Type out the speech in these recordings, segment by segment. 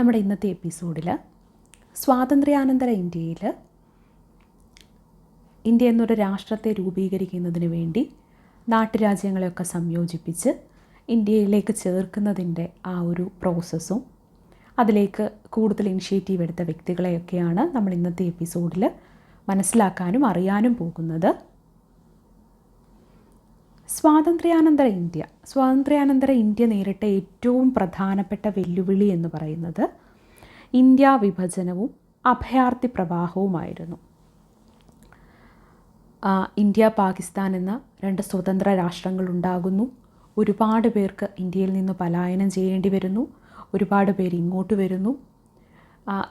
നമ്മുടെ ഇന്നത്തെ എപ്പിസോഡിൽ സ്വാതന്ത്ര്യാനന്തര ഇന്ത്യയിൽ ഇന്ത്യ എന്നൊരു രാഷ്ട്രത്തെ രൂപീകരിക്കുന്നതിന് വേണ്ടി നാട്ടുരാജ്യങ്ങളെയൊക്കെ സംയോജിപ്പിച്ച് ഇന്ത്യയിലേക്ക് ചേർക്കുന്നതിന്റെ ആ ഒരു പ്രോസസ്സും അതിലേക്ക് കൂടുതൽ ഇനിഷ്യേറ്റീവ് എടുത്ത വ്യക്തികളെയൊക്കെയാണ് നമ്മൾ ഇന്നത്തെ എപ്പിസോഡിൽ മനസ്സിലാക്കാനും അറിയാനും പോകുന്നത്. സ്വാതന്ത്ര്യാനന്തര ഇന്ത്യ. സ്വാതന്ത്ര്യാനന്തര ഇന്ത്യ നേരിട്ട ഏറ്റവും പ്രധാനപ്പെട്ട വെല്ലുവിളി എന്ന് പറയുന്നത് ഇന്ത്യ വിഭജനവും അഭയാർത്ഥി പ്രവാഹവുമായിരുന്നു. ഇന്ത്യ പാകിസ്ഥാൻ എന്ന രണ്ട് സ്വതന്ത്ര രാഷ്ട്രങ്ങൾ ഉണ്ടാകുന്നു. ഒരുപാട് പേർക്ക് ഇന്ത്യയിൽ നിന്ന് പലായനം ചെയ്യേണ്ടി വരുന്നു. ഒരുപാട് പേർ ഇങ്ങോട്ട് വരുന്നു.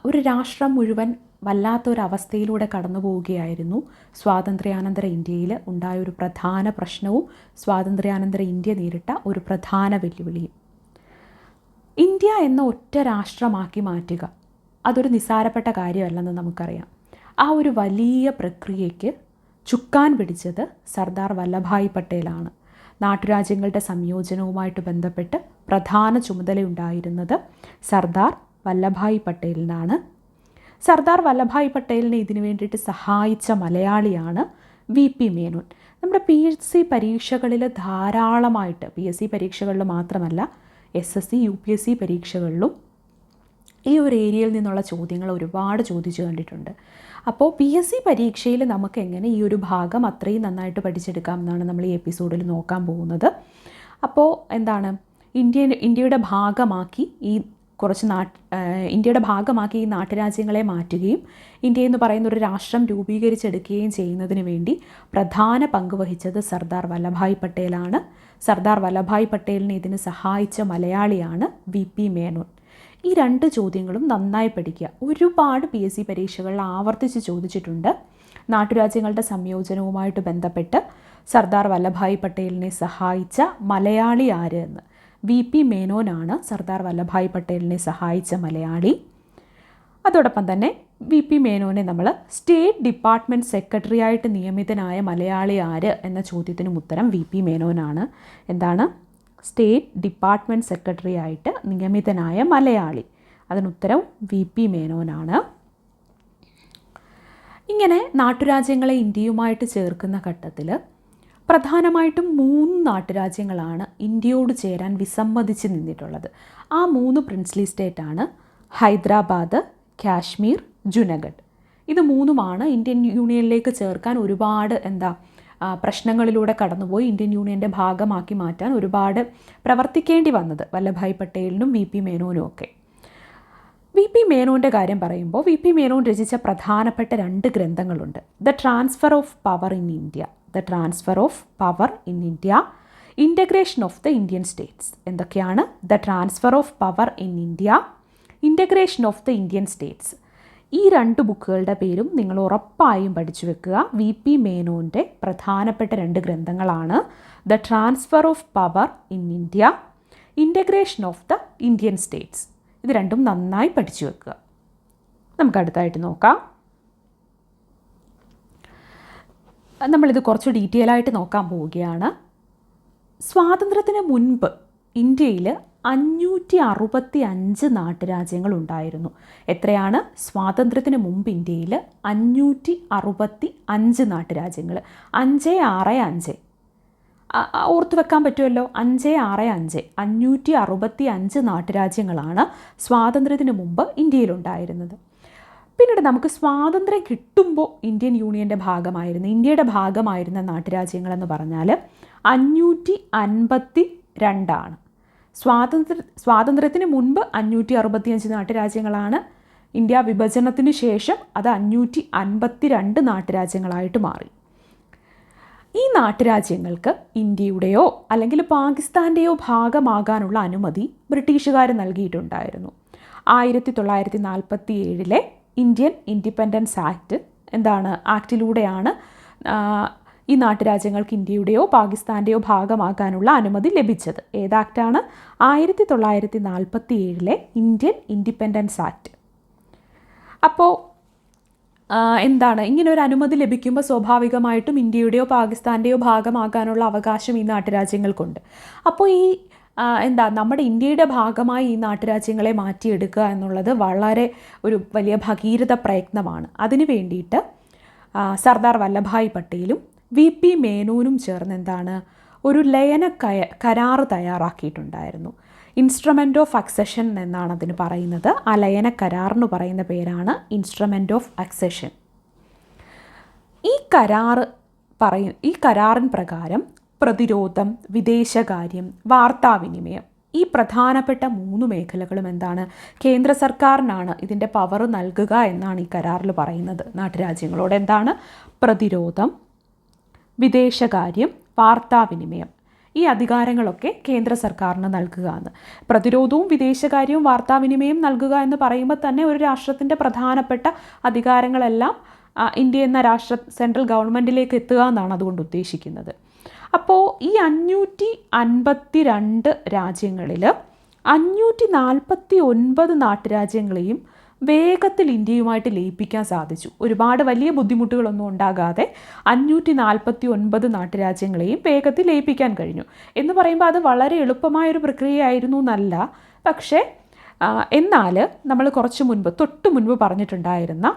ഒരു രാഷ്ട്രം മുഴുവൻ വല്ലാത്തൊരവസ്ഥയിലൂടെ കടന്നു പോവുകയായിരുന്നു. സ്വാതന്ത്ര്യാനന്തര ഇന്ത്യയിൽ ഉണ്ടായ ഒരു പ്രധാന പ്രശ്നവും സ്വാതന്ത്ര്യാനന്തര ഇന്ത്യ നേരിട്ട ഒരു പ്രധാന വെല്ലുവിളിയും. ഇന്ത്യ എന്ന ഒറ്റ രാഷ്ട്രമാക്കി മാറ്റുക അതൊരു നിസ്സാരപ്പെട്ട കാര്യമല്ലെന്ന് നമുക്കറിയാം. ആ ഒരു വലിയ പ്രക്രിയയ്ക്ക് ചുക്കാൻ പിടിച്ചത് സർദാർ വല്ലഭായ് പട്ടേലാണ്. നാട്ടുരാജ്യങ്ങളുടെ സംയോജനവുമായിട്ട് ബന്ധപ്പെട്ട് പ്രധാന ചുമതലയുണ്ടായിരുന്നത് സർദാർ വല്ലഭായ് പട്ടേലിനാണ്. സർദാർ വല്ലഭായ് പട്ടേലിനെ ഇതിനു വേണ്ടിയിട്ട് സഹായിച്ച മലയാളിയാണ് വി പി മേനോൻ. നമ്മുടെ പി എസ് സി പരീക്ഷകളിൽ ധാരാളമായിട്ട് പി എസ് സി പരീക്ഷകളിൽ മാത്രമല്ല S S C U P S C പരീക്ഷകളിലും ഈ ഒരു ഏരിയയിൽ നിന്നുള്ള ചോദ്യങ്ങൾ ഒരുപാട് ചോദിച്ചു കണ്ടിട്ടുണ്ട്. അപ്പോൾ പി എസ് സി പരീക്ഷയിൽ നമുക്ക് എങ്ങനെ ഈ ഒരു ഭാഗം അത്രയും നന്നായിട്ട് പഠിച്ചെടുക്കാം എന്നാണ് നമ്മൾ ഈ എപ്പിസോഡിൽ നോക്കാൻ പോകുന്നത്. അപ്പോൾ എന്താണ്? ഇന്ത്യ ഇന്ത്യയുടെ ഭാഗമാക്കി ഈ കുറച്ച് നാട്ട് ഇന്ത്യയുടെ ഭാഗമാക്കി ഈ നാട്ടുരാജ്യങ്ങളെ മാറ്റുകയും ഇന്ത്യ എന്ന് പറയുന്ന ഒരു രാഷ്ട്രം രൂപീകരിച്ചെടുക്കുകയും ചെയ്യുന്നതിന് വേണ്ടി പ്രധാന പങ്ക് വഹിച്ചത് സർദാർ വല്ലഭായ് പട്ടേലാണ്. സർദാർ വല്ലഭായ് പട്ടേലിനെ ഇതിന് സഹായിച്ച മലയാളിയാണ് വി പി മേനോൻ. ഈ രണ്ട് ചോദ്യങ്ങളും നന്നായി പഠിക്കുക. ഒരുപാട് പി എസ് സി പരീക്ഷകളിൽ ആവർത്തിച്ച് ചോദിച്ചിട്ടുണ്ട്. നാട്ടുരാജ്യങ്ങളുടെ സംയോജനവുമായിട്ട് ബന്ധപ്പെട്ട് സർദാർ വല്ലഭായ് പട്ടേലിനെ സഹായിച്ച മലയാളി ആര് എന്ന്. വി പി മേനോനാണ് സർദാർ വല്ലഭായ് പട്ടേലിനെ സഹായിച്ച മലയാളി. അതോടൊപ്പം തന്നെ വി പി മേനോനെ നമ്മൾ സ്റ്റേറ്റ് ഡിപ്പാർട്ട്മെന്റ് സെക്രട്ടറി ആയിട്ട് നിയമിതനായ മലയാളി ആര് എന്ന ചോദ്യത്തിനും ഉത്തരം വി പി മേനോനാണ്. എന്താണ്? സ്റ്റേറ്റ് ഡിപ്പാർട്ട്മെന്റ് സെക്രട്ടറി ആയിട്ട് നിയമിതനായ മലയാളി. അതിനുത്തരം വി പി മേനോനാണ്. ഇങ്ങനെ നാട്ടുരാജ്യങ്ങളെ ഇന്ത്യയുമായിട്ട് ചേർക്കുന്ന ഘട്ടത്തിൽ പ്രധാനമായിട്ടും മൂന്ന് നാട്ടുരാജ്യങ്ങളാണ് ഇന്ത്യയോട് ചേരാൻ വിസമ്മതിച്ച് നിന്നിട്ടുള്ളത്. ആ മൂന്ന് പ്രിൻസ്ലി സ്റ്റേറ്റാണ് ഹൈദരാബാദ് കാശ്മീർ ജുനഗഡ്. ഇത് മൂന്നുമാണ് ഇന്ത്യൻ യൂണിയനിലേക്ക് ചേർക്കാൻ ഒരുപാട് എന്താ പ്രശ്നങ്ങളിലൂടെ കടന്നുപോയി ഇന്ത്യൻ യൂണിയന്റെ ഭാഗമാക്കി മാറ്റാൻ ഒരുപാട് പ്രവർത്തിക്കേണ്ടി വന്നത് വല്ലഭായ് പട്ടേലിനും വി പി മേനോനും ഒക്കെ. വി പി മേനോന്റെ കാര്യം പറയുമ്പോൾ വി പി മേനോൻ രചിച്ച പ്രധാനപ്പെട്ട രണ്ട് ഗ്രന്ഥങ്ങളുണ്ട്. The transfer of power in India. The transfer of power in India integration of the Indian states എന്തൊക്കെയാണ്? The transfer of power in India integration of the Indian states ഈ രണ്ട് ബുക്കുകളുടെ പേരും നിങ്ങൾ ഉറപ്പായും പഠിച്ചു വെക്കുക. വി പി മേനോന്റെ പ്രധാനപ്പെട്ട രണ്ട് ഗ്രന്ഥങ്ങളാണ് the transfer of power in India integration of the Indian states ഇത് രണ്ടും നന്നായി പഠിച്ചു വെക്കുക. നമുക്ക് അടുത്തായിട്ട് നോക്കാം. നമ്മളിത് കുറച്ച് ഡീറ്റെയിൽ ആയിട്ട് നോക്കാൻ പോവുകയാണ്. സ്വാതന്ത്ര്യത്തിന് മുൻപ് ഇന്ത്യയിൽ അഞ്ഞൂറ്റി അറുപത്തി അഞ്ച് നാട്ടുരാജ്യങ്ങൾ ഉണ്ടായിരുന്നു. എത്രയാണ്? സ്വാതന്ത്ര്യത്തിന് മുമ്പ് ഇന്ത്യയിൽ അഞ്ഞൂറ്റി അറുപത്തി അഞ്ച് നാട്ടുരാജ്യങ്ങൾ അഞ്ച്. ആറ് അഞ്ച് ഓർത്ത് വെക്കാൻ പറ്റുമല്ലോ? അഞ്ച് ആറ് അഞ്ച്. അഞ്ഞൂറ്റി അറുപത്തി അഞ്ച് നാട്ടുരാജ്യങ്ങളാണ് സ്വാതന്ത്ര്യത്തിന് മുമ്പ് ഇന്ത്യയിലുണ്ടായിരുന്നത്. പിന്നീട് നമുക്ക് സ്വാതന്ത്ര്യം കിട്ടുമ്പോൾ ഇന്ത്യൻ യൂണിയന്റെ ഭാഗമായിരുന്ന ഇന്ത്യയുടെ ഭാഗമായിരുന്ന നാട്ടുരാജ്യങ്ങളെന്ന് പറഞ്ഞാൽ അഞ്ഞൂറ്റി അൻപത്തി രണ്ടാണ് സ്വാതന്ത്ര്യ സ്വാതന്ത്ര്യത്തിന് മുൻപ് അഞ്ഞൂറ്റി അറുപത്തിയഞ്ച് നാട്ടുരാജ്യങ്ങളാണ്. ഇന്ത്യ വിഭജനത്തിന് ശേഷം അത് അഞ്ഞൂറ്റി അൻപത്തി രണ്ട് നാട്ടുരാജ്യങ്ങളായിട്ട് മാറി. ഈ നാട്ടുരാജ്യങ്ങൾക്ക് ഇന്ത്യയുടെയോ അല്ലെങ്കിൽ പാകിസ്ഥാന്റെയോ ഭാഗമാകാനുള്ള അനുമതി ബ്രിട്ടീഷുകാർ നൽകിയിട്ടുണ്ടായിരുന്നു. ആയിരത്തി തൊള്ളായിരത്തി നാൽപ്പത്തി ഏഴിലെ ഇന്ത്യൻ ഇൻഡിപെൻഡൻസ് ആക്ട് എന്താണ്? ആക്റ്റിലൂടെയാണ് ഈ നാട്ടുരാജ്യങ്ങൾക്ക് ഇന്ത്യയുടെയോ പാകിസ്ഥാന്റെയോ ഭാഗമാകാനുള്ള അനുമതി ലഭിച്ചത്. ഏത് ആക്റ്റാണ് ആയിരത്തി തൊള്ളായിരത്തി നാൽപ്പത്തി ഏഴിലെ ഇന്ത്യൻ ഇൻഡിപെൻഡൻസ് ആക്ട്. അപ്പോൾ എന്താണ്? ഇങ്ങനെ ഒരു അനുമതി ലഭിക്കുമ്പോൾ സ്വാഭാവികമായിട്ടും ഇന്ത്യയുടെയോ പാകിസ്ഥാന്റെയോ ഭാഗമാകാനുള്ള അവകാശം ഈ നാട്ടുരാജ്യങ്ങൾക്കുണ്ട്. അപ്പോൾ ഈ എന്താ നമ്മുടെ ഇന്ത്യയുടെ ഭാഗമായി ഈ നാട്ടുരാജ്യങ്ങളെ മാറ്റിയെടുക്കുക എന്നുള്ളത് വളരെ ഒരു വലിയ ഭഗീരഥ പ്രയത്നമാണ്. അതിനു വേണ്ടിയിട്ട് സർദാർ വല്ലഭായ് പട്ടേലും വി പി മേനോനും ചേർന്ന് എന്താണ് ഒരു ലയന കയ കരാർ തയ്യാറാക്കിയിട്ടുണ്ടായിരുന്നു. ഇൻസ്ട്രുമെന്റ് ഓഫ് അക്സഷൻ എന്നാണ് അതിന് പറയുന്നത്. ആ ലയന കരാർ എന്ന് പറയുന്ന പേരാണ് ഇൻസ്ട്രുമെന്റ് ഓഫ് അക്സഷൻ ഈ കരാറ് പറയും ഈ കരാറിൻ പ്രകാരം പ്രതിരോധം വിദേശകാര്യം വാർത്താവിനിമയം ഈ പ്രധാനപ്പെട്ട മൂന്ന് മേഖലകളും എന്താണ്? കേന്ദ്ര സർക്കാരിനാണ് ഇതിന്റെ പവർ നൽകുക എന്നാണ് ഈ കരാറിൽ പറയുന്നത്. നാട്ടുരാജ്യങ്ങളോട് എന്താണ്? പ്രതിരോധം വിദേശകാര്യം വാർത്താവിനിമയം ഈ അധികാരങ്ങളൊക്കെ കേന്ദ്ര സർക്കാരിന് നൽകുക എന്ന്. പ്രതിരോധവും വിദേശകാര്യവും വാർത്താവിനിമയം നൽകുക എന്ന് പറയുമ്പോൾ തന്നെ ഒരു രാഷ്ട്രത്തിന്റെ പ്രധാനപ്പെട്ട അധികാരങ്ങളെല്ലാം ഇന്ത്യ എന്ന രാഷ്ട്ര സെൻട്രൽ ഗവൺമെന്റിലേക്ക് എത്തുക എന്നാണ് അതുകൊണ്ട് ഉദ്ദേശിക്കുന്നത്. അപ്പോൾ ഈ അഞ്ഞൂറ്റി അൻപത്തി രണ്ട് രാജ്യങ്ങളിൽ അഞ്ഞൂറ്റി നാൽപ്പത്തി ഒൻപത് നാട്ടുരാജ്യങ്ങളെയും വേഗത്തിൽ ഇന്ത്യയുമായിട്ട് ലയിപ്പിക്കാൻ സാധിച്ചു. ഒരുപാട് വലിയ ബുദ്ധിമുട്ടുകളൊന്നും ഉണ്ടാകാതെ അഞ്ഞൂറ്റി നാൽപ്പത്തി ഒൻപത് നാട്ടുരാജ്യങ്ങളെയും വേഗത്തിൽ ലയിപ്പിക്കാൻ കഴിഞ്ഞു. എന്ന് പറയുമ്പോൾ അത് വളരെ എളുപ്പമായൊരു പ്രക്രിയയായിരുന്നു എന്നല്ല. പക്ഷേ എന്നാൽ നമ്മൾ കുറച്ച് മുൻപ് തൊട്ട് മുൻപ് പറഞ്ഞിട്ടുണ്ടായിരുന്ന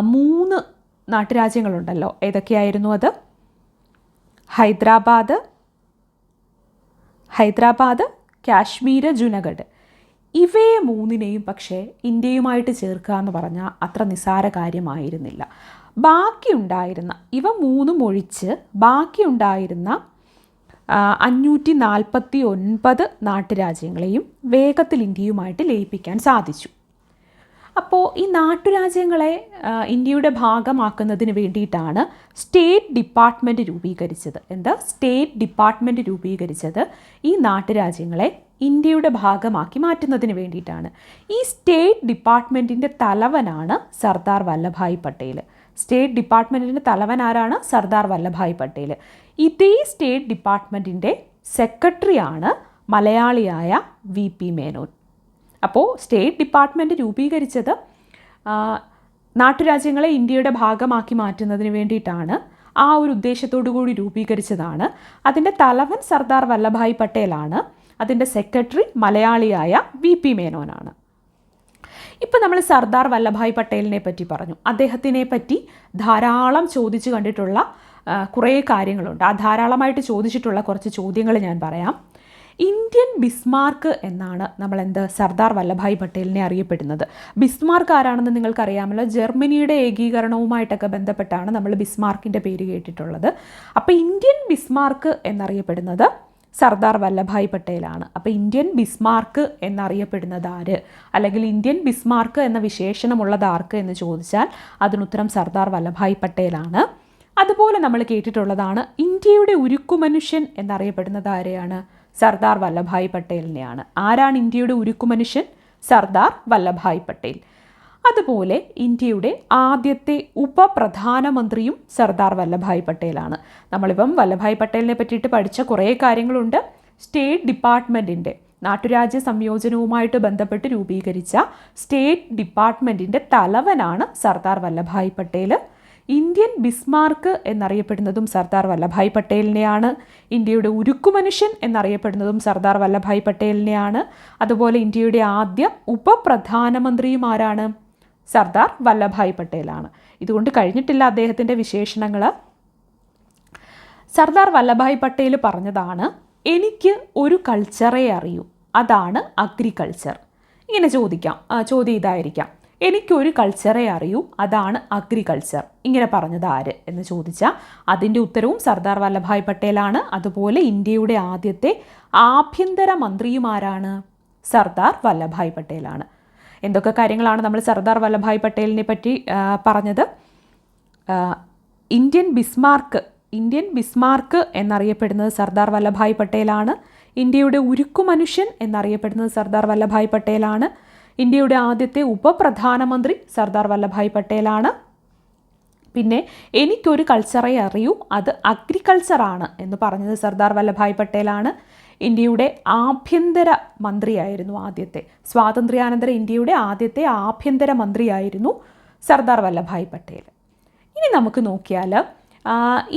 മൂന്ന് നാട്ടുരാജ്യങ്ങളുണ്ടല്ലോ. ഏതൊക്കെയായിരുന്നു അത്? ഹൈദരാബാദ് ഹൈദരാബാദ് കാശ്മീർ ജുനഗഡ്. ഇവയെ മൂന്നിനെയും പക്ഷേ ഇന്ത്യയുമായിട്ട് ചേർക്കുക എന്ന് പറഞ്ഞാൽ അത്ര നിസ്സാര കാര്യമായിരുന്നില്ല. ബാക്കിയുണ്ടായിരുന്ന ഇവ മൂന്നും ഒഴിച്ച് ബാക്കിയുണ്ടായിരുന്ന അഞ്ഞൂറ്റി നാൽപ്പത്തി ഒൻപത് നാട്ടുരാജ്യങ്ങളെയും വേഗത്തിൽ ഇന്ത്യയുമായിട്ട് ലയിപ്പിക്കാൻ സാധിച്ചു. അപ്പോൾ ഈ നാട്ടുരാജ്യങ്ങളെ ഇന്ത്യയുടെ ഭാഗമാക്കുന്നതിന് വേണ്ടിയിട്ടാണ് സ്റ്റേറ്റ് ഡിപ്പാർട്ട്മെന്റ് രൂപീകരിച്ചത്. എന്താ? സ്റ്റേറ്റ് ഡിപ്പാർട്ട്മെന്റ് രൂപീകരിച്ചത് ഈ നാട്ടുരാജ്യങ്ങളെ ഇന്ത്യയുടെ ഭാഗമാക്കി മാറ്റുന്നതിന് വേണ്ടിയിട്ടാണ്. ഈ സ്റ്റേറ്റ് ഡിപ്പാർട്ട്മെന്റിന്റെ തലവനാണ് സർദാർ വല്ലഭായ് പട്ടേൽ സ്റ്റേറ്റ് ഡിപ്പാർട്ട്മെന്റിന്റെ തലവൻ ആരാണ്? സർദാർ വല്ലഭായ് പട്ടേൽ ഇതേ സ്റ്റേറ്റ് ഡിപ്പാർട്ട്മെന്റിന്റെ സെക്രട്ടറിയാണ് മലയാളിയായ വി പി മേനോൻ. അപ്പോൾ സ്റ്റേറ്റ് ഡിപ്പാർട്ട്മെന്റ് രൂപീകരിച്ചത് നാട്ടുരാജ്യങ്ങളെ ഇന്ത്യയുടെ ഭാഗമാക്കി മാറ്റുന്നതിന് വേണ്ടിയിട്ടാണ്. ആ ഒരു ഉദ്ദേശത്തോടു കൂടി രൂപീകരിച്ചതാണ്. അതിന്റെ തലവൻ സർദാർ വല്ലഭായ് പട്ടേലാണ്. അതിന്റെ സെക്രട്ടറി മലയാളിയായ വി പി മേനോനാണ്. ഇപ്പം നമ്മൾ സർദാർ വല്ലഭായ് പട്ടേലിനെ പറ്റി പറഞ്ഞു. അദ്ദേഹത്തിനെ പറ്റി ധാരാളം ചോദിച്ചു കണ്ടിട്ടുള്ള കുറേ കാര്യങ്ങളുണ്ട്. ആ ധാരാളമായിട്ട് ചോദിച്ചിട്ടുള്ള കുറച്ച് ചോദ്യങ്ങൾ ഞാൻ പറയാം. ഇന്ത്യൻ ബിസ്മാർക്ക് എന്നാണ് നമ്മൾ എന്ത് സർദാർ വല്ലഭായ് പട്ടേലിനെ അറിയപ്പെടുന്നത്. ബിസ്മാർക്ക് ആരാണെന്ന് നിങ്ങൾക്കറിയാമല്ലോ. ജർമ്മനിയുടെ ഏകീകരണവുമായിട്ടൊക്കെ ബന്ധപ്പെട്ടാണ് നമ്മൾ ബിസ്മാർക്കിന്റെ പേര് കേട്ടിട്ടുള്ളത്. അപ്പോൾ ഇന്ത്യൻ ബിസ്മാർക്ക് എന്നറിയപ്പെടുന്നത് സർദാർ വല്ലഭായ് പട്ടേലാണ്. അപ്പോൾ ഇന്ത്യൻ ബിസ്മാർക്ക് എന്നറിയപ്പെടുന്നത് ആര്? അല്ലെങ്കിൽ ഇന്ത്യൻ ബിസ്മാർക്ക് എന്ന വിശേഷണമുള്ളത് ആർക്ക് എന്ന് ചോദിച്ചാൽ അതിനുത്തരം സർദാർ വല്ലഭായ് പട്ടേലാണ്. അതുപോലെ നമ്മൾ കേട്ടിട്ടുള്ളതാണ് ഇന്ത്യയുടെ ഉരുക്കുമനുഷ്യൻ എന്നറിയപ്പെടുന്നത് ആരെയാണ്? സർദാർ വല്ലഭായ് പട്ടേലിനെയാണ്. ആരാണ് ഇന്ത്യയുടെ ഉരുക്കുമനുഷ്യൻ? സർദാർ വല്ലഭായ് പട്ടേൽ. അതുപോലെ ഇന്ത്യയുടെ ആദ്യത്തെ ഉപപ്രധാനമന്ത്രിയും സർദാർ വല്ലഭായ് പട്ടേലാണ്. നമ്മളിപ്പം വല്ലഭായ് പട്ടേലിനെ പറ്റിയിട്ട് പഠിച്ച കുറേ കാര്യങ്ങളുണ്ട്. സ്റ്റേറ്റ് ഡിപ്പാർട്ട്മെന്റിന്റെ നാട്ടുരാജ്യ സംയോജനവുമായിട്ട് ബന്ധപ്പെട്ട് രൂപീകരിച്ച സ്റ്റേറ്റ് ഡിപ്പാർട്ട്മെന്റിന്റെ തലവനാണ് സർദാർ വല്ലഭായ് പട്ടേൽ ഇന്ത്യൻ ബിസ്മാർക്ക് എന്നറിയപ്പെടുന്നതും സർദാർ വല്ലഭായ് പട്ടേലിനെയാണ്. ഇന്ത്യയുടെ ഉരുക്കു മനുഷ്യൻ എന്നറിയപ്പെടുന്നതും സർദാർ വല്ലഭായ് പട്ടേലിനെയാണ്. അതുപോലെ ഇന്ത്യയുടെ ആദ്യ ഉപപ്രധാനമന്ത്രിയും ആരാണ്? സർദാർ വല്ലഭായ് പട്ടേലാണ്. ഇതുകൊണ്ട് കഴിഞ്ഞിട്ടില്ല അദ്ദേഹത്തിന്റെ വിശേഷണങ്ങൾ സർദാർ വല്ലഭായ് പട്ടേൽ പറഞ്ഞതാണ് എനിക്ക് ഒരു കൾച്ചറേ അറിയൂ. അതാണ് അഗ്രികൾച്ചർ. ഇങ്ങനെ ചോദിക്കാം ചോദ്യം ഇതായിരിക്കാം. എനിക്കൊരു കൾച്ചറേ അറിയൂ. അതാണ് അഗ്രികൾച്ചർ ഇങ്ങനെ പറഞ്ഞത് ആര് എന്ന് ചോദിച്ചാൽ അതിന്റെ ഉത്തരവും സർദാർ വല്ലഭായ് പട്ടേലാണ്. അതുപോലെ ഇന്ത്യയുടെ ആദ്യത്തെ ആഭ്യന്തര മന്ത്രിയുമാരാണ് സർദാർ വല്ലഭായ് പട്ടേലാണ്. എന്തൊക്കെ കാര്യങ്ങളാണ് നമ്മൾ സർദാർ വല്ലഭായ് പട്ടേലിനെ പറ്റി പറഞ്ഞത്? ഇന്ത്യൻ ബിസ്മാർക്ക് ഇന്ത്യൻ ബിസ്മാർക്ക് എന്നറിയപ്പെടുന്നത് സർദാർ വല്ലഭായ് പട്ടേലാണ്. ഇന്ത്യയുടെ ഉരുക്കു മനുഷ്യൻ എന്നറിയപ്പെടുന്നത് സർദാർ വല്ലഭായ് പട്ടേലാണ്. ഇന്ത്യയുടെ ആദ്യത്തെ ഉപപ്രധാനമന്ത്രി സർദാർ വല്ലഭായ് പട്ടേലാണ്. പിന്നെ എനിക്കൊരു കൾച്ചറെ അറിയൂ അത് അഗ്രികൾച്ചറാണ് എന്ന് പറഞ്ഞത് സർദാർ വല്ലഭായ് പട്ടേലാണ്. ഇന്ത്യയുടെ ആഭ്യന്തര മന്ത്രിയായിരുന്നു ആദ്യത്തെ. സ്വാതന്ത്ര്യാനന്തര ഇന്ത്യയുടെ ആദ്യത്തെ ആഭ്യന്തര മന്ത്രിയായിരുന്നു സർദാർ വല്ലഭായ് പട്ടേൽ ഇനി നമുക്ക് നോക്കിയാൽ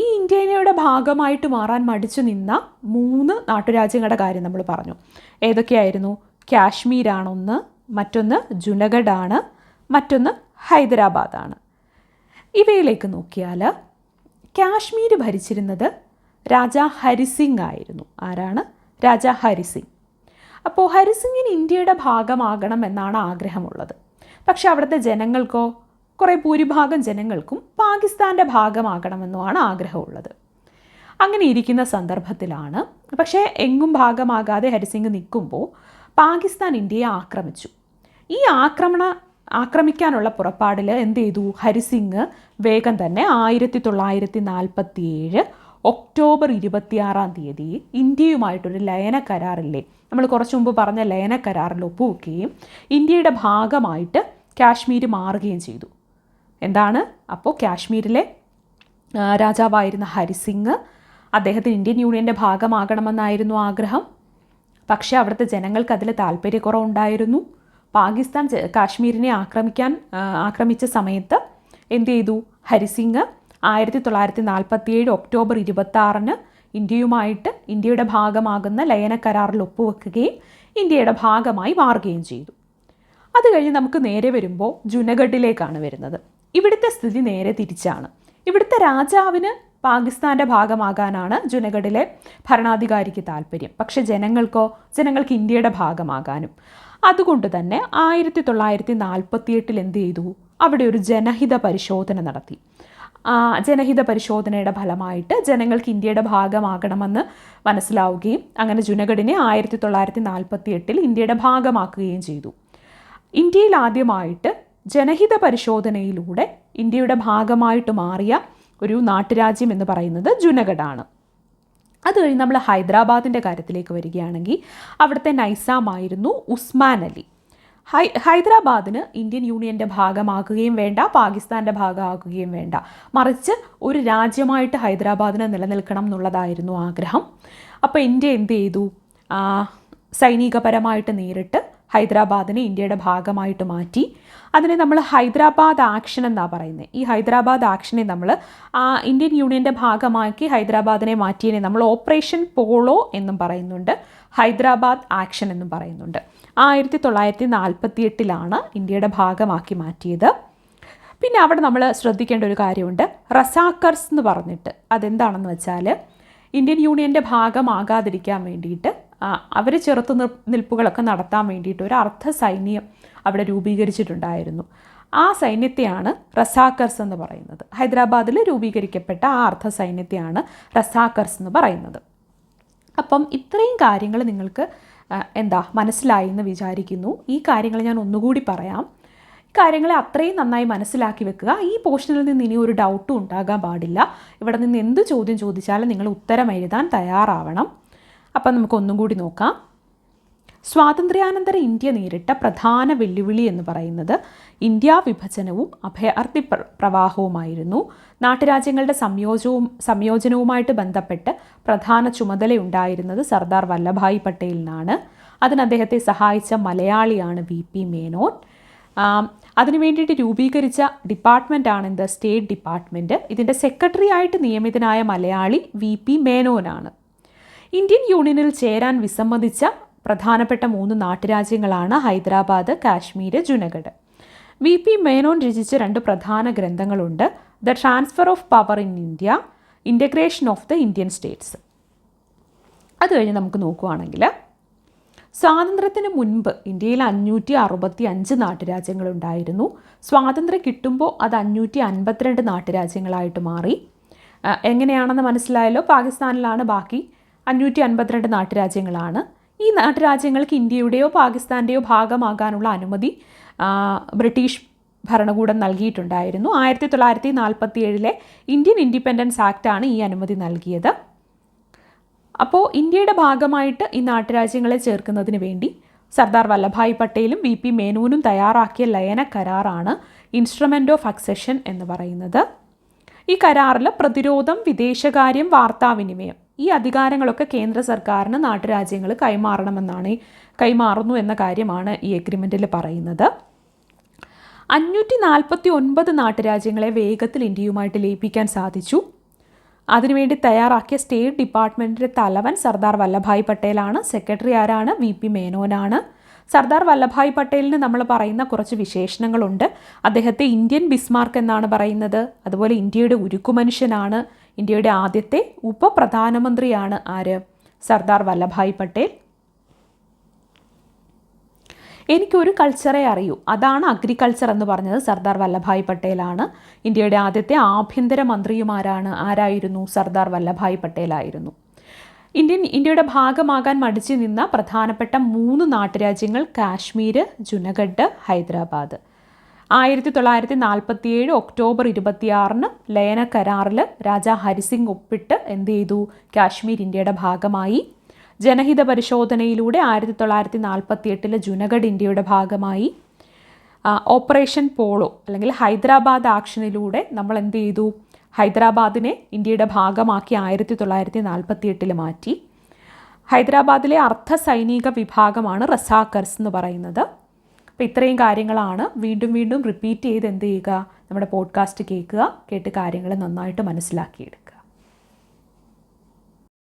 ഈ ഇന്ത്യയുടെ ഭാഗമായിട്ട് മാറാൻ മടിച്ചു നിന്ന മൂന്ന് നാട്ടുരാജ്യങ്ങളുടെ കാര്യം നമ്മൾ പറഞ്ഞു. ഏതൊക്കെയായിരുന്നു? കാശ്മീരാണൊന്ന് മറ്റൊന്ന് ജുനഗഡാണ് മറ്റൊന്ന് ഹൈദരാബാദാണ്. ഇവയിലേക്ക് നോക്കിയാൽ കാശ്മീർ ഭരിച്ചിരുന്നത് രാജാ ഹരിസിംഗ് ആയിരുന്നു. ആരാണ്? രാജാ ഹരിസിംഗ്. അപ്പോൾ ഹരിസിംഗിന് ഇന്ത്യയുടെ ഭാഗമാകണം എന്നാണ് ആഗ്രഹമുള്ളത്. പക്ഷേ അവിടുത്തെ ജനങ്ങൾക്കോ കുറേ ഭൂരിഭാഗം ജനങ്ങൾക്കും പാകിസ്ഥാന്റെ ഭാഗമാകണമെന്നുമാണ് ആഗ്രഹമുള്ളത്. അങ്ങനെ ഇരിക്കുന്ന സന്ദർഭത്തിലാണ്. പക്ഷേ എങ്ങും ഭാഗമാകാതെ ഹരിസിംഗ് നിൽക്കുമ്പോൾ പാകിസ്ഥാൻ ഇന്ത്യയെ ആക്രമിച്ചു. ഈ ആക്രമണ ആക്രമിക്കാനുള്ള പുറപ്പാടിൽ എന്ത് ചെയ്തു? ഹരിസിംഗ് വേഗം തന്നെ ആയിരത്തി തൊള്ളായിരത്തി നാൽപ്പത്തി ഏഴ് ഒക്ടോബർ ഇരുപത്തിയാറാം തീയതി ഇന്ത്യയുമായിട്ടൊരു ലയന കരാറില്ലേ? നമ്മൾ കുറച്ച് മുമ്പ് പറഞ്ഞ ലയന കരാറിൽ ഒപ്പുവെക്കുകയും ഇന്ത്യയുടെ ഭാഗമായിട്ട് കാശ്മീർ മാറുകയും ചെയ്തു. എന്താണ്? അപ്പോൾ കാശ്മീരിലെ രാജാവായിരുന്ന ഹരിസിംഗ് അദ്ദേഹത്തിന് ഇന്ത്യൻ യൂണിയന്റെ ഭാഗമാകണമെന്നായിരുന്നു ആഗ്രഹം. പക്ഷേ അവിടുത്തെ ജനങ്ങൾക്ക് അതിൽ താല്പര്യക്കുറവുണ്ടായിരുന്നു. പാകിസ്ഥാൻ കാശ്മീരിനെ ആക്രമിക്കാൻ ആക്രമിച്ച സമയത്ത് എന്ത് ചെയ്തു? ഹരിസിംഗ് ആയിരത്തി തൊള്ളായിരത്തി നാൽപ്പത്തി ഏഴ് ഒക്ടോബർ ഇരുപത്തി ഇന്ത്യയുമായിട്ട് ഇന്ത്യയുടെ ഭാഗമാകുന്ന ലയന കരാറിൽ ഒപ്പുവെക്കുകയും ഇന്ത്യയുടെ ഭാഗമായി മാറുകയും ചെയ്തു. അത് കഴിഞ്ഞ് നമുക്ക് നേരെ വരുമ്പോൾ ജുനഗഡിലേക്കാണ് വരുന്നത്. ഇവിടുത്തെ സ്ഥിതി നേരെ തിരിച്ചാണ്. ഇവിടുത്തെ രാജാവിന് പാകിസ്ഥാന്റെ ഭാഗമാകാനാണ് ജുനഗഡിലെ ഭരണാധികാരിക്ക് താല്പര്യം. പക്ഷേ ജനങ്ങൾക്കോ ജനങ്ങൾക്ക് ഇന്ത്യയുടെ ഭാഗമാകാനും അതുകൊണ്ട് തന്നെ ആയിരത്തി തൊള്ളായിരത്തി നാൽപ്പത്തി എട്ടിൽ എന്ത് ചെയ്തു? അവിടെ ഒരു ജനഹിത പരിശോധന നടത്തി. ആ ജനഹിത പരിശോധനയുടെ ഫലമായിട്ട് ജനങ്ങൾക്ക് ഇന്ത്യയുടെ ഭാഗമാകണമെന്ന് മനസ്സിലാവുകയും അങ്ങനെ ജുനഗഡിനെ ആയിരത്തി തൊള്ളായിരത്തി നാൽപ്പത്തി എട്ടിൽ ഇന്ത്യയുടെ ഭാഗമാക്കുകയും ചെയ്തു. ഇന്ത്യയിൽ ആദ്യമായിട്ട് ജനഹിത പരിശോധനയിലൂടെ ഇന്ത്യയുടെ ഭാഗമായിട്ട് മാറിയ ഒരു നാട്ടുരാജ്യം എന്ന് പറയുന്നത് ജുനഗഡാണ്. അത് കഴിഞ്ഞ് നമ്മൾ ഹൈദരാബാദിന്റെ കാര്യത്തിലേക്ക് വരികയാണെങ്കിൽ അവിടുത്തെ നൈസാമായിരുന്നു ഉസ്മാൻ അലി. ഹൈ ഹൈദരാബാദിന് ഇന്ത്യൻ യൂണിയന്റെ ഭാഗമാക്കുകയും വേണ്ട പാകിസ്ഥാന്റെ ഭാഗമാക്കുകയും വേണ്ട. മറിച്ച് ഒരു രാജ്യമായിട്ട് ഹൈദരാബാദിന് നിലനിൽക്കണം എന്നുള്ളതായിരുന്നു ആഗ്രഹം. അപ്പോൾ ഇന്ത്യ എന്ത് ചെയ്തു? സൈനികപരമായിട്ട് നേരിട്ട് ഹൈദരാബാദിനെ ഇന്ത്യയുടെ ഭാഗമായിട്ട് മാറ്റി. അതിനെ നമ്മൾ ഹൈദരാബാദ് ആക്ഷൻ എന്നാണ് പറയുന്നത് ഈ ഹൈദരാബാദ് ആക്ഷനെ നമ്മൾ ഇന്ത്യൻ യൂണിയന്റെ ഭാഗമാക്കി ഹൈദരാബാദിനെ മാറ്റിയതിനെ നമ്മൾ ഓപ്പറേഷൻ പോളോ എന്നും പറയുന്നുണ്ട്. ഹൈദരാബാദ് ആക്ഷൻ എന്നും പറയുന്നുണ്ട്. ആയിരത്തി തൊള്ളായിരത്തി നാൽപ്പത്തി എട്ടിലാണ് ഇന്ത്യയുടെ ഭാഗമാക്കി മാറ്റിയത്. പിന്നെ അവിടെ നമ്മൾ ശ്രദ്ധിക്കേണ്ട ഒരു കാര്യമുണ്ട്. റസാക്കർസ് എന്ന് പറഞ്ഞിട്ട് അതെന്താണെന്ന് വെച്ചാൽ ഇന്ത്യൻ യൂണിയന്റെ ഭാഗമാകാതിരിക്കാൻ വേണ്ടിയിട്ട് അവർ ചെറുത്തു നിൽപ്പുകളൊക്കെ നടത്താൻ വേണ്ടിയിട്ട് ഒരു അർദ്ധ സൈന്യം അവിടെ രൂപീകരിച്ചിട്ടുണ്ടായിരുന്നു. ആ സൈന്യത്തെയാണ് റസാക്കർസ് എന്ന് പറയുന്നത്. ഹൈദരാബാദിൽ രൂപീകരിക്കപ്പെട്ട ആ അർദ്ധ സൈന്യത്തെയാണ് റസാക്കർസ് എന്ന് പറയുന്നത്. അപ്പം ഇത്രയും കാര്യങ്ങൾ നിങ്ങൾക്ക് എന്താ മനസ്സിലായി എന്ന് വിചാരിക്കുന്നു. ഈ കാര്യങ്ങൾ ഞാൻ ഒന്നുകൂടി പറയാം. കാര്യങ്ങളെ അത്രയും നന്നായി മനസ്സിലാക്കി വെക്കുക. ഈ പോർഷനിൽ നിന്ന് ഇനി ഒരു ഡൗട്ടും ഉണ്ടാകാൻ പാടില്ല. ഇവിടെ നിന്ന് എന്ത് ചോദ്യം ചോദിച്ചാലും നിങ്ങൾ ഉത്തരം എഴുതാൻ തയ്യാറാവണം. അപ്പം നമുക്ക് ഒന്നും കൂടി നോക്കാം. സ്വാതന്ത്ര്യാനന്തര ഇന്ത്യ നേരിട്ട പ്രധാന വെല്ലുവിളി എന്ന് പറയുന്നത് ഇന്ത്യ വിഭജനവും അഭയാർത്ഥി പ്രവാഹവുമായിരുന്നു. നാട്ടുരാജ്യങ്ങളുടെ സംയോജവും സംയോജനവുമായിട്ട് ബന്ധപ്പെട്ട് പ്രധാന ചുമതലയുണ്ടായിരുന്നത് സർദാർ വല്ലഭായ് പട്ടേലിനാണ് അതിന് അദ്ദേഹത്തെ സഹായിച്ച മലയാളിയാണ് വി പി മേനോൻ. അതിനു വേണ്ടിയിട്ട് രൂപീകരിച്ച ഡിപ്പാർട്ട്മെന്റാണ് എന്ത് സ്റ്റേറ്റ് ഡിപ്പാർട്ട്മെന്റ് ഇതിന്റെ സെക്രട്ടറി ആയിട്ട് നിയമിതനായ മലയാളി വി പി മേനോനാണ്. ഇന്ത്യൻ യൂണിയനിൽ ചേരാൻ വിസമ്മതിച്ച പ്രധാനപ്പെട്ട മൂന്ന് നാട്ടുരാജ്യങ്ങളാണ് ഹൈദരാബാദ് കാശ്മീർ ജുനഗഡ്. വി പി മേനോൻ രചിച്ച രണ്ട് പ്രധാന ഗ്രന്ഥങ്ങളുണ്ട്. The transfer of power in India integration of the Indian states. അത് കഴിഞ്ഞ് നമുക്ക് നോക്കുവാണെങ്കിൽ സ്വാതന്ത്ര്യത്തിന് മുൻപ് ഇന്ത്യയിൽ അഞ്ഞൂറ്റി അറുപത്തി അഞ്ച് നാട്ടുരാജ്യങ്ങളുണ്ടായിരുന്നു. സ്വാതന്ത്ര്യം കിട്ടുമ്പോൾ അത് അഞ്ഞൂറ്റി അൻപത്തിരണ്ട് നാട്ടുരാജ്യങ്ങളായിട്ട് മാറി. എങ്ങനെയാണെന്ന് മനസ്സിലായല്ലോ? പാകിസ്ഥാനിലാണ് ബാക്കി അഞ്ഞൂറ്റി അൻപത്തിരണ്ട് നാട്ടുരാജ്യങ്ങളാണ്. ഈ നാട്ടുരാജ്യങ്ങൾക്ക് ഇന്ത്യയുടെയോ പാകിസ്ഥാന്റെയോ ഭാഗമാകാനുള്ള അനുമതി ബ്രിട്ടീഷ് ഭരണകൂടം നൽകിയിട്ടുണ്ടായിരുന്നു. ആയിരത്തി തൊള്ളായിരത്തി നാൽപ്പത്തി ഏഴിലെ ഇന്ത്യൻ ഇൻഡിപെൻഡൻസ് ആക്റ്റാണ് ഈ അനുമതി നൽകിയത്. അപ്പോൾ ഇന്ത്യയുടെ ഭാഗമായിട്ട് ഈ നാട്ടുരാജ്യങ്ങളെ ചേർക്കുന്നതിന് വേണ്ടി സർദാർ വല്ലഭായ് പട്ടേലും വി പി മേനോനും തയ്യാറാക്കിയ ലയന കരാറാണ് ഇൻസ്ട്രുമെന്റ് ഓഫ് അക്സഷൻ എന്ന് പറയുന്നത്. ഈ കരാറിൽ പ്രതിരോധം വിദേശകാര്യം വാർത്താവിനിമയം ഈ അധികാരങ്ങളൊക്കെ കേന്ദ്ര സർക്കാരിന് നാട്ടുരാജ്യങ്ങൾ കൈമാറണമെന്നാണ് കൈമാറുന്നു എന്ന കാര്യമാണ് ഈ എഗ്രിമെന്റിൽ പറയുന്നത്. അഞ്ഞൂറ്റി നാൽപ്പത്തി ഒൻപത് നാട്ടുരാജ്യങ്ങളെ വേഗത്തിൽ ഇന്ത്യയുമായിട്ട് ലയിപ്പിക്കാൻ സാധിച്ചു. അതിനുവേണ്ടി തയ്യാറാക്കിയ സ്റ്റേറ്റ് ഡിപ്പാർട്ട്മെന്റിന്റെ തലവൻ സർദാർ വല്ലഭായ് പട്ടേലാണ്. സെക്രട്ടറി ആരാണ്? വി പി മേനോനാണ്. സർദാർ വല്ലഭായ് പട്ടേലിന് നമ്മൾ പറയുന്ന കുറച്ച് വിശേഷണങ്ങളുണ്ട്. അദ്ദേഹത്തെ ഇന്ത്യൻ ബിസ്മാർക്ക് എന്നാണ് പറയുന്നത്. അതുപോലെ ഇന്ത്യയുടെ ഉരുക്കുമനുഷ്യനാണ്. ഇന്ത്യയുടെ ആദ്യത്തെ ഉപപ്രധാനമന്ത്രിയാണ് ആര്? സർദാർ വല്ലഭായ് പട്ടേൽ. എനിക്കൊരു കൾച്ചറെ അറിയൂ. അതാണ് അഗ്രികൾച്ചർ എന്ന് പറഞ്ഞത് സർദാർ വല്ലഭായ് പട്ടേലാണ്. ഇന്ത്യയുടെ ആദ്യത്തെ ആഭ്യന്തര മന്ത്രിയുമാരാണ് ആരായിരുന്നു? സർദാർ വല്ലഭായ് പട്ടേലായിരുന്നു ഇന്ത്യൻ ഇന്ത്യയുടെ ഭാഗമാകാൻ മടിച്ചു നിന്ന പ്രധാനപ്പെട്ട മൂന്ന് നാട്ടുരാജ്യങ്ങൾ കാശ്മീർ ജുനഗഡ് ഹൈദരാബാദ്. ആയിരത്തി തൊള്ളായിരത്തി നാൽപ്പത്തിയേഴ് ഒക്ടോബർ ഇരുപത്തിയാറിന് ലയന കരാറിൽ രാജാ ഹരിസിംഗ് ഒപ്പിട്ട് എന്ത് ചെയ്തു? കാശ്മീർ ഇന്ത്യയുടെ ഭാഗമായി. ജനഹിത പരിശോധനയിലൂടെ ആയിരത്തി തൊള്ളായിരത്തി നാൽപ്പത്തി എട്ടിൽ ജുനഗഡ് ഇന്ത്യയുടെ ഭാഗമായി. ഓപ്പറേഷൻ പോളോ അല്ലെങ്കിൽ ഹൈദരാബാദ് ആക്ഷനിലൂടെ നമ്മൾ എന്ത് ചെയ്തു? ഹൈദരാബാദിനെ ഇന്ത്യയുടെ ഭാഗമാക്കി ആയിരത്തി തൊള്ളായിരത്തി നാൽപ്പത്തി എട്ടിൽ മാറ്റി. ഹൈദരാബാദിലെ അർദ്ധ സൈനിക വിഭാഗമാണ് റസാക്കർസ് എന്ന് പറയുന്നത്. അപ്പോൾ ഇത്രയും കാര്യങ്ങളാണ് വീണ്ടും വീണ്ടും റിപ്പീറ്റ് ചെയ്ത് എന്ത് ചെയ്യുക? നമ്മുടെ പോഡ്കാസ്റ്റ് കേൾക്കുക കേട്ട് കാര്യങ്ങൾ നന്നായിട്ട് മനസ്സിലാക്കിയെടുക്കുക.